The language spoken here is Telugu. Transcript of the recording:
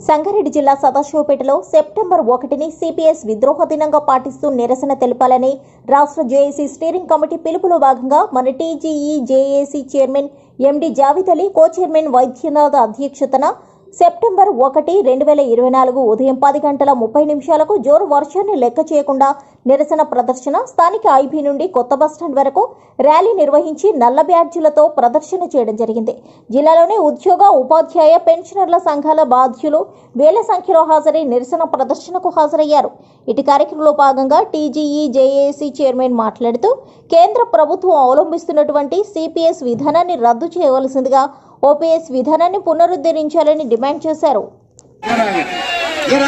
సంగారెడ్డి జిల్లా సదాశివపేటలో సెప్టెంబర్ ఒకటిని సిపిఎస్ విద్రోహ దినంగా పాటిస్తూ నిరసన తెలపాలని రాష్ట్ర జేఏసీ స్టీరింగ్ కమిటీ పిలుపులో భాగంగా మన TGE JAC chairman MD Javid Ali co chairman Vaidyanath అధ్యక్షతన సెప్టెంబర్ ఒకటి రెండు వేల ఇరవై నాలుగు ఉదయం పది గంటల ముప్పై నిమిషాలకు జోరు వర్షాన్ని లెక్క చేయకుండా నిరసన ప్రదర్శన స్థానిక ఐబీ నుండి కొత్త బస్టాండ్ వరకు ర్యాలీ నిర్వహించి నల్ల బ్యాడ్జీలతో ప్రదర్శన చేయడం జరిగింది. జిల్లాలోని ఉద్యోగ ఉపాధ్యాయ పెన్షనర్ల సంఘాల బాధ్యులు వేల సంఖ్యలో హాజరై నిరసన ప్రదర్శనకు హాజరయ్యారు. ఇటు కార్యక్రమంలో భాగంగా టీజీఈ జేఏసీ చైర్మన్ మాట్లాడుతూ కేంద్ర ప్రభుత్వం అవలంబిస్తున్నటువంటి సిపిఎస్ విధానాన్ని రద్దు చేయవలసిందిగా ఓపీఎస్ విధానాన్ని పునరుద్ధరించాలని డిమాండ్ చేశారు. జర